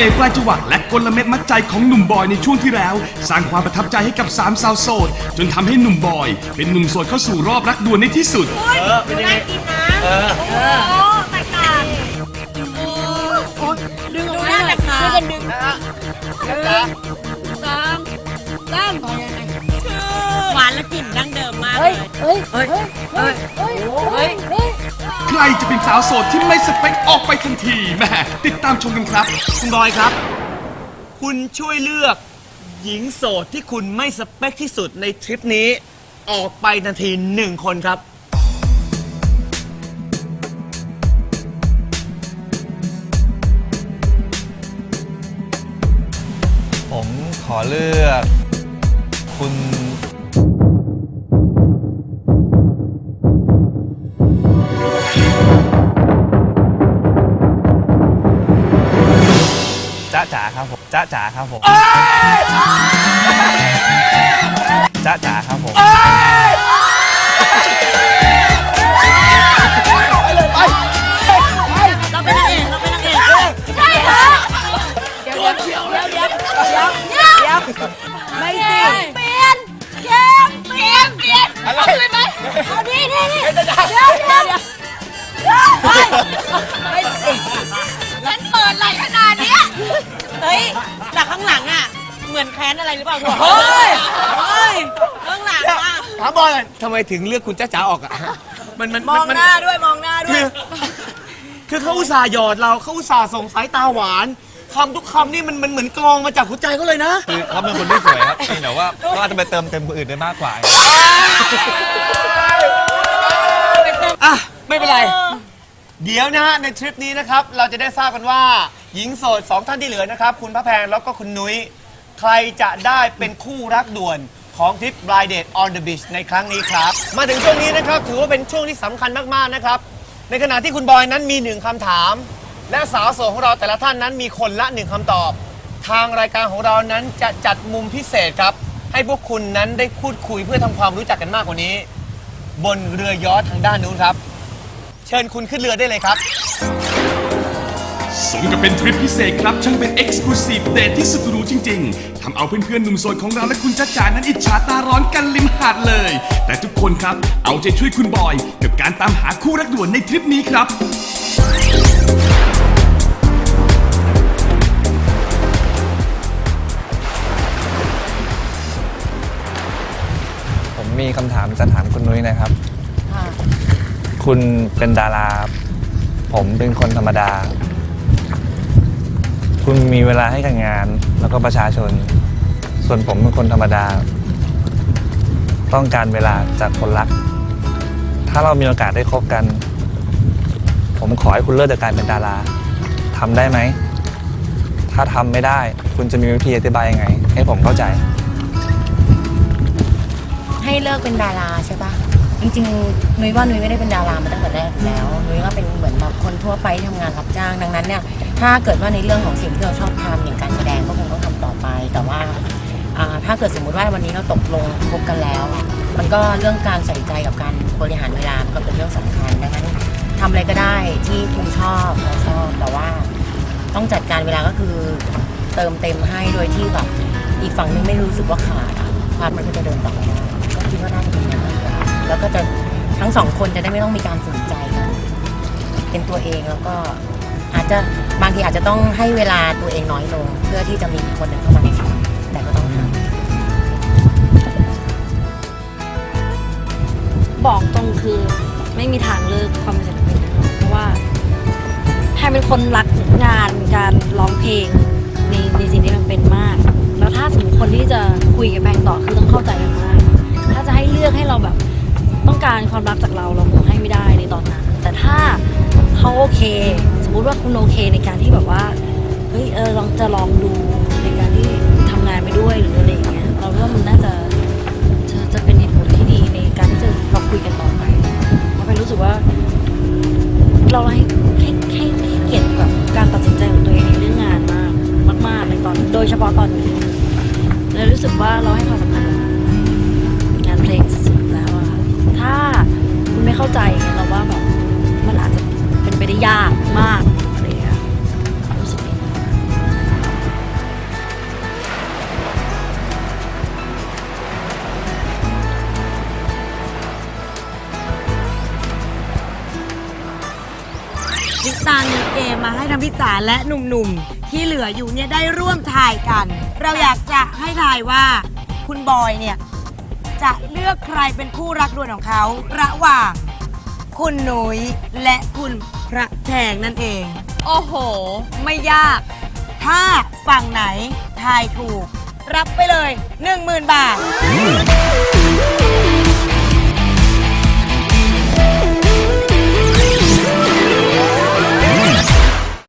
น่ห์ปลายจวักและกลเม็ดมัดใจของหนุ่มบอยในช่วงที่แล้ว สร้างความประทับใจให้กับสามสาวโสด จนทำให้หนุ่มบอย เป็นหนุ่มโสดเข้าสู่รอบรักดวลในที่สุด เออเป็นยังไงเออโอ้ตการดึงออกมาหน่อยค่ะช่วยกันดึงหนะฮะสามสามหวานและกลิ่นดั้งเดิมมากเลเฮ้ยเฮ้ยเฮ้ยเฮ้ย เฮ้ย เฮ้ย เฮ้ย ใครจะเป็นสาวโสดที่ไม่สเปคออกไปทัน ทีแม่ติดตามชมกันครับ คุณบอยครับ คุณช่วยเลือกหญิงโสดที่คุณไม่สเปคที่สุดในทริปนี้ ออกไปทันทีหนึ่งคนครับ ผมขอเลือก คุณ จ๊ะจ๋าครับผมจ๊ะจ๋าครับผมจ๊ะจ๋าครับผม แต่ข้างหลังอะ เหมือนแค้นอะไรหรือเปล่าหัวเฮ้ย เฮ้ยข้างหลังอะถามบอยหน่อยทำไมถึงเลือกคุณจ้าจ๋าออกอะมันมันมองมันหน้าด้วยมองหน้าด้วคืย อคือเขาอุตส่าห์หยอดเราเขาอุตส่าห์ส่งสายตาหวานคำทุกคำนี่มันมันเหมือนกรองมาจากหัวใจเขาเลยนะ คือเขาเป็นคนที่สวยครับแต่ว่าเขาอาจจะไปเติมเต็มคนอื่นได้มากกว่า อะ ไม่เป็นไร เเดี๋ยวนะฮะในทริปนี้นะครับเราจะได้ทราบกันว่า หญิงโสดสองท่านที่เหลือนะครับ คุณพระแพงแล้วก็คุณนุ้ย ใครจะได้เป็นคู่รักด่วนของทริป Blind Date on the Beach ในครั้งนี้ครับ มาถึงช่วงนี้นะครับ ถือว่าเป็นช่วงที่สำคัญมาก ๆ นะครับ ในขณะที่คุณบอยนั้นมีหนึ่งคำถาม และสาวโสดของเราแต่ละท่านนั้นมีคนละหนึ่งคำตอบ ทางรายการของเรานั้นจะจัดมุมพิเศษครับ ให้พวกคุณนั้นได้พูดคุยเพื่อทำความรู้จักกันมากกว่านี้ บนเรือยอชทางด้านนู้นครับ เชิญคุณขึ้นเรือได้เลยครับ สมกับเป็นทริปพิเศษครับ ช่างเป็น Exclusive Date ที่สุดหรูจริง ๆ ทำเอาเพื่อนๆหนุ่มโสดของเราและคุณจ้าจ๋านั้นอิจฉาตาร้อนกันริมหาดเลย แต่ทุกคนครับ เอาใจช่วยคุณบอย กับการตามหาคู่รักด่วนในทริปนี้ครับ ผมมีคำถามจะถามคุณนุ้ยนะครับคุ คุณเป็นดารา ผมเป็นคนธรรมดา คุณมีเวลาให้กับงาน แล้วก็ประชาชน ส่วนผมเป็นคนธรรมดา ต้องการเวลาจากคนรัก ถ้าเรามีโอกาสได้คบกัน ผมขอให้คุณเลิกจากการเป็นดาราทำได้ไหม ถ้าทำไม่ได้ คุณจะมีวิธีอธิบายยังไง ให้ผมเข้าใจ ให้เลิกเป็นดาราใช่ปะ จริงๆนุ้ยว่านุ้ยไม่ได้เป็นดารามาตั้งแต่แรกแล้วนุ้ยก็เป็นเหมือนแบบคนทั่วไปที่ทำงานรับจ้างดังนั้นเนี่ยถ้าเกิดว่าในเรื่องของสิ่งที่เราชอบทำอย่างการแสดงก็คงต้องทำต่อไป แต่ว่าถ้าเกิดสมมุติว่าวันนี้เราตกลงคบกันแล้ว มันก็เรื่องการใส่ใจกับการบริหารเวลาก็เป็นเรื่องสำคัญดังนั้นทำอะไรก็ได้ที่คุณชอบเราชอบแต่ว่าต้องจัดการเวลาก็คือเติมเต็มให้โดยที่แบบอีกฝั่งนึงไม่รู้สึกว่าขาดความมันก็จะเดินต่อไปได้ก็คิดว่าน่าจะเป็นอย่างนั้น แล้วก็จะทั้งสองคนจะได้ไม่ต้องมีการฝืนใจกันเป็นตัวเองแล้วก็อาจจะบางทีอาจจะต้องให้เวลาตัวเองน้อยลง เพื่อที่จะมีอีกคนหนึ่งเข้ามาในชีวิตแต่ก็ต้องทำบอกตรงคือไม่มีทางเลิกความเป็นศิลปินเพราะว่าแพรเป็นคนรักงานการร้องเพลงในในสิ่งที่มันเป็นมาก แล้วถ้าสมมติคนที่จะคุยกับแพงต่อคือต้องเข้าใจ ต้องการความรักจากเราเราคงให้ไม่ได้ในตอนนั้น แต่ถ้าเขาโอเค สมมุติว่าคุณโอเคในการที่แบบว่าเฮ้ยเออลองจะลองดูในการที่ทำงานไปด้วยหรืออะไรอย่างเงี้ยเราว่ามันน่าจะจะจะเป็นเหตุผลที่ดีในการที่จะเราคุยกันต่อไปเพราะไปรู้สึกว่า เราให้ให้ให้ให้เกียรติกับการตัดสินใจของตัวเองในเรื่องงานมากมากๆในตอนโดยเฉพาะตอนนี้เลยรู้สึกว่าเราให้ความสำคัญงานเพลง ถ้าคุณไม่เข้าใจเราว่าแบบมันอาจจะเป็นไปได้ยากมากอะไซ่าเลยรู้พิสตันมีเกมมาให้ทั้งพิซซ่าและหนุ่มๆ ที่เหลืออยู่เนี่ยได้ร่วมถ่ายกัน เราอยากจะให้ถ่ายว่าคุณบอยเนี่ย จะเลือกใครเป็นคู่รักดวลของเขาระหว่างคุณหนุยและคุณพระแพงนั่นเอง โอ้โห ไม่ยาก ถ้าฝั่งไหนทายถูก รับไปเลย 10,000 บาท